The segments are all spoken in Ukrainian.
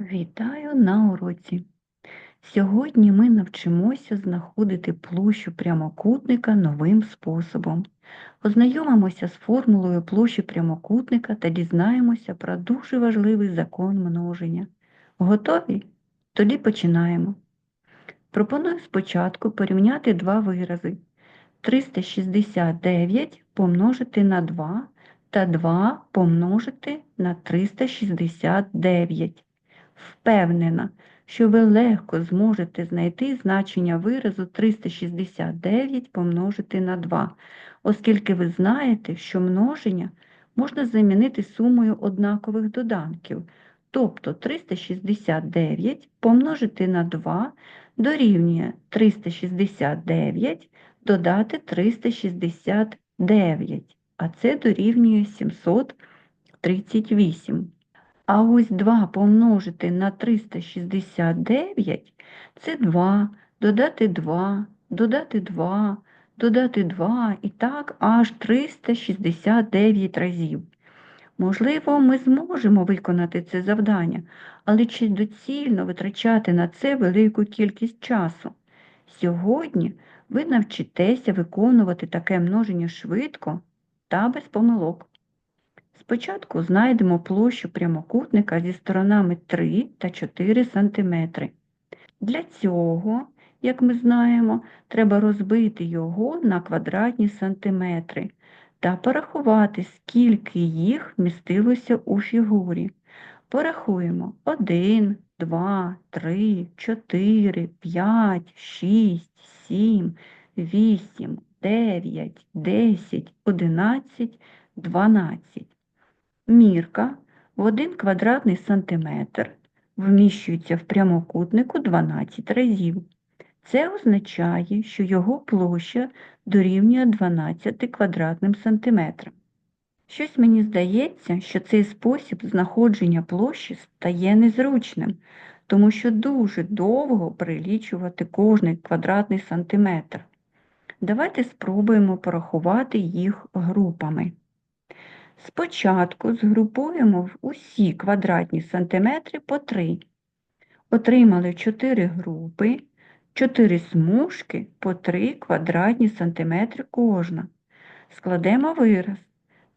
Вітаю на уроці. Сьогодні ми навчимося знаходити площу прямокутника новим способом. Ознайомимося з формулою площі прямокутника та дізнаємося про дуже важливий закон множення. Готові? Тоді починаємо. Пропоную спочатку порівняти два вирази. 369 помножити на 2 та 2 помножити на 369. Впевнена, що ви легко зможете знайти значення виразу 369 помножити на 2, оскільки ви знаєте, що множення можна замінити сумою однакових доданків, тобто 369 помножити на 2 дорівнює 369 додати 369, а це дорівнює 738. А ось 2 помножити на 369 це 2, додати 2, додати 2, додати 2 і так аж 369 разів. Можливо, ми зможемо виконати це завдання, але чи доцільно витрачати на це велику кількість часу? Сьогодні ви навчитеся виконувати таке множення швидко та без помилок. Спочатку знайдемо площу прямокутника зі сторонами 3 та 4 см. Для цього, як ми знаємо, треба розбити його на квадратні сантиметри та порахувати, скільки їх містилося у фігурі. Порахуємо 1, 2, 3, 4, 5, 6, 7, 8, 9, 10, 11, 12. Мірка в 1 квадратний сантиметр вміщується в прямокутнику 12 разів. Це означає, що його площа дорівнює 12 квадратним сантиметрам. Щось мені здається, що цей спосіб знаходження площі стає незручним, тому що дуже довго прилічувати кожний квадратний сантиметр. Давайте спробуємо порахувати їх групами. Спочатку згрупуємо усі квадратні сантиметри по 3. Отримали 4 групи, 4 смужки по 3 квадратні сантиметри кожна. Складемо вираз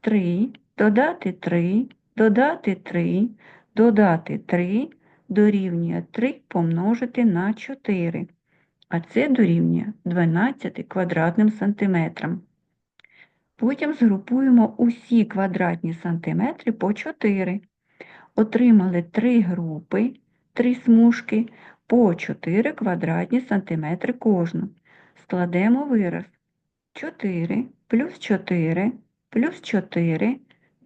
3, додати 3, додати 3, додати 3 дорівнює 3 помножити на 4, а це дорівнює 12 квадратним сантиметрам. Потім згрупуємо усі квадратні сантиметри по 4. Отримали 3 групи, 3 смужки по 4 квадратні сантиметри кожну. Складемо вираз 4 плюс 4 плюс 4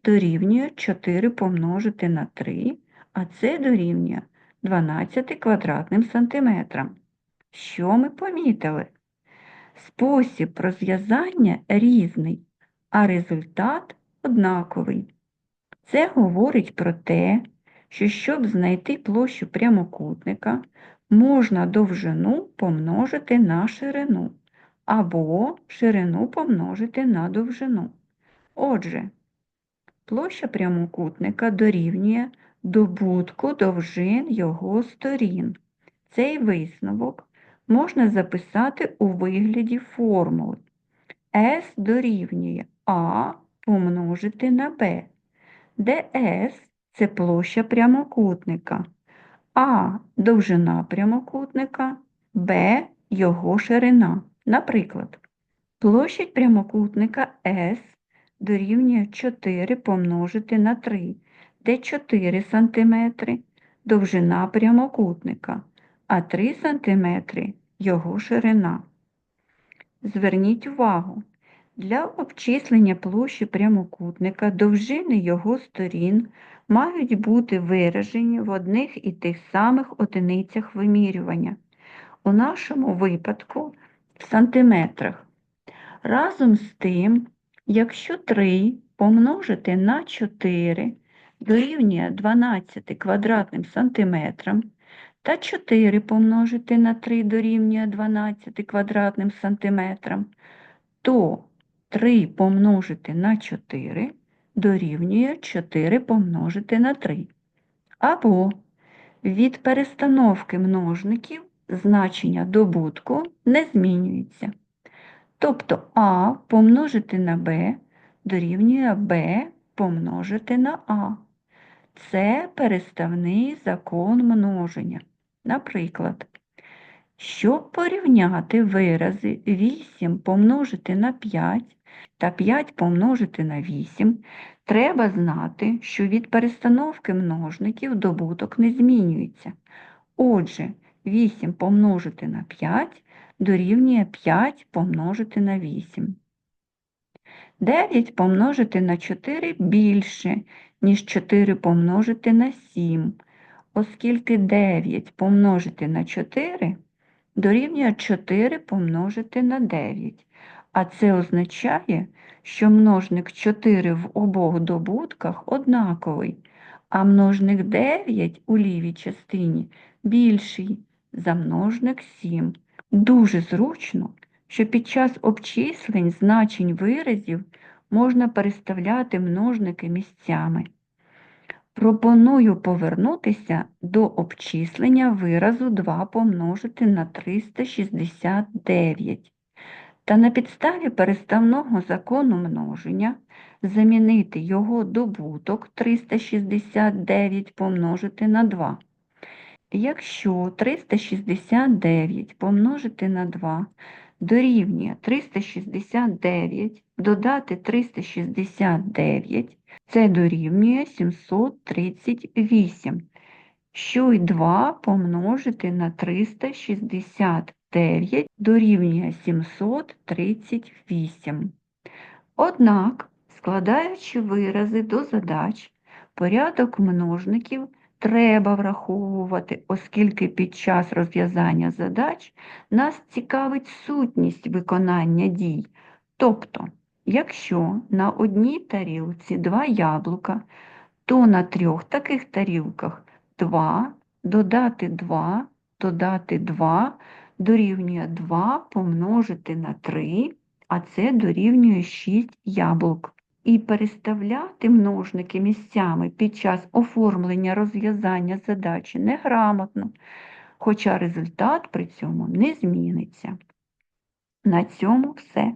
дорівнює 4 помножити на 3, а це дорівнює 12 квадратним сантиметрам. Що ми помітили? Спосіб розв'язання різний а результат однаковий. Це говорить про те, що щоб знайти площу прямокутника, можна довжину помножити на ширину, або ширину помножити на довжину. Отже, площа прямокутника дорівнює добутку довжин його сторін. Цей висновок можна записати у вигляді формули. S дорівнює а помножити на Б, де С це площа прямокутника, А довжина прямокутника, Б його ширина. Наприклад, площадь прямокутника С дорівнює 4 помножити на 3, де 4 см довжина прямокутника, а 3 см його ширина. Зверніть увагу, для обчислення площі прямокутника довжини його сторін мають бути виражені в одних і тих самих одиницях вимірювання, у нашому випадку в сантиметрах. Разом з тим, якщо 3 помножити на 4 дорівнює 12 квадратним сантиметрам, та 4 помножити на 3 дорівнює 12 квадратним сантиметрам, то 3 помножити на 4 дорівнює 4 помножити на 3. Або Від перестановки множників значення добутку не змінюється. Тобто А помножити на Б дорівнює Б помножити на А. Це переставний закон множення. Наприклад, щоб порівняти вирази 8 помножити на 5 та 5 помножити на 8, треба знати, що від перестановки множників добуток не змінюється. Отже, 8 помножити на 5 дорівнює 5 помножити на 8. 9 помножити на 4 більше, ніж 4 помножити на 7, оскільки 9 помножити на 4 дорівнює 4 помножити на 9. А це означає, що множник 4 в обох добутках однаковий, а множник 9 у лівій частині більший за множник 7. Дуже зручно, що під час обчислень значень виразів можна переставляти множники місцями. Пропоную повернутися до обчислення виразу 2 помножити на 369 та на підставі переставного закону множення замінити його добуток 369 помножити на 2. Якщо 369 помножити на 2 дорівнює 369 додати 369, це дорівнює 738. Що й 2 помножити на 369 дорівнює 738. Однак, складаючи вирази до задач, порядок множників треба враховувати, оскільки під час розв'язання задач нас цікавить сутність виконання дій. Тобто, якщо на одній тарілці два яблука, то на трьох таких тарілках 2 додати 2 додати 2 дорівнює 2 помножити на 3, а це дорівнює 6 яблук. І переставляти множники місцями під час оформлення розв'язання задачі неграмотно, хоча результат при цьому не зміниться. На цьому все.